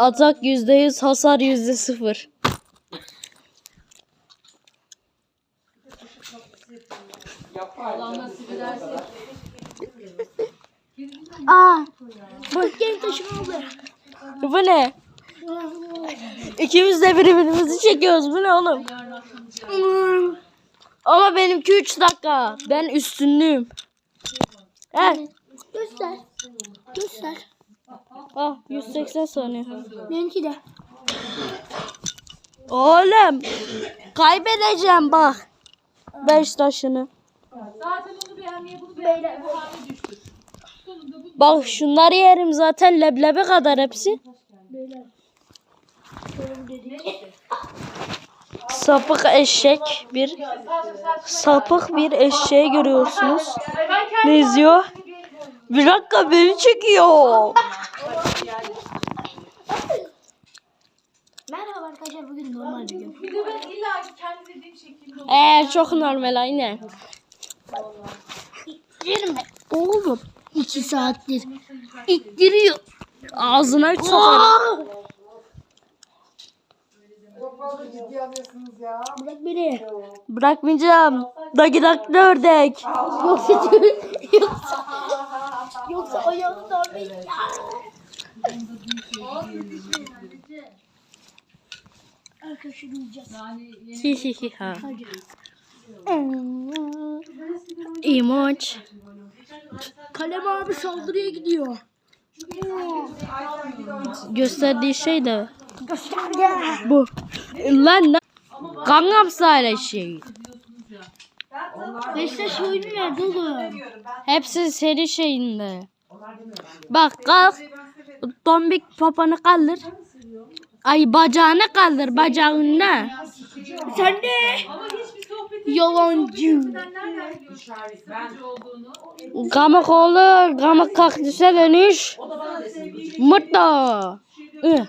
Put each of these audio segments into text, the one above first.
Atak %100, hasar %0. Aa. Bu game taşıma oldu. Bu ne? İkimiz de birbirimizi çekiyoruz. Bu ne oğlum? Ama benimki 3 dakika. Ben üstünlüğüm. He. Göster. Göster. Ah 180 saniye. Benimki de. Oğlum. Kaybedeceğim bak. 5 taşını. Zaten onu beğenmeye bunu beğenmeye bu hale düştük. Bak şunları yerim zaten leblebi kadar hepsi. Sapık eşek bir sapık bir eşeği görüyorsunuz. Ne izliyor? Bir dakika beni çekiyor. Merhaba arkadaşlar bugün normal bir gün. bir de ben illa ki kendi dediğim şekilde olur. Ee çok normal aynen. 20. Oğlum. 2 saattir. İttiriyor. Ağzına sokarım. Bırak beni. Bırakmayacağım. Dagi daklı ördek. Yoksa yoksa yoksa ayağını da Arkadaşlar yiyeceğiz. Hi. İmoç. Kalem abi saldırıya gidiyor. Gösterdiği şey de bu. Lan ne? Gangnam Style şey. Beşiktaş oyunu nerede oğlum? Hepsi seri şeyinde. Bak kalk. Tombik papanı kaldır. Ay bacağını kaldır bacağını. Sen de yalancı. Gamak olur, gamak kaktüse dönüş. Mutlu. Evet.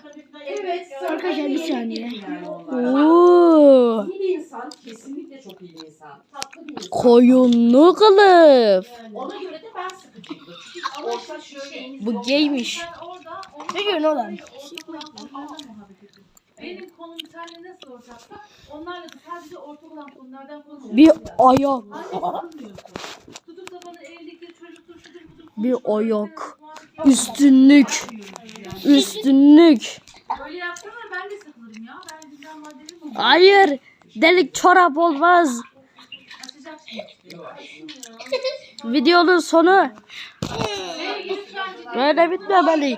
Arkadaşlar bir saniye. Oo. Koyunlu kılıf. Bu gaymiş. Ne diyorsun oğlum? benim konum senle nasıl ortaksa onlarla da sadece ortak olan konulardan konuşuyoruz. Bir ayak. Tutup da bana evlilikte çocuktur şudur budur Bir ayak. Üstünlük. Üstünlük. Öyle yapsana ben de sıkılırım ya. Ben bizden maddelerim mi? Hayır. Delik çorap olmaz. Videonun sonu böyle bitmemeli.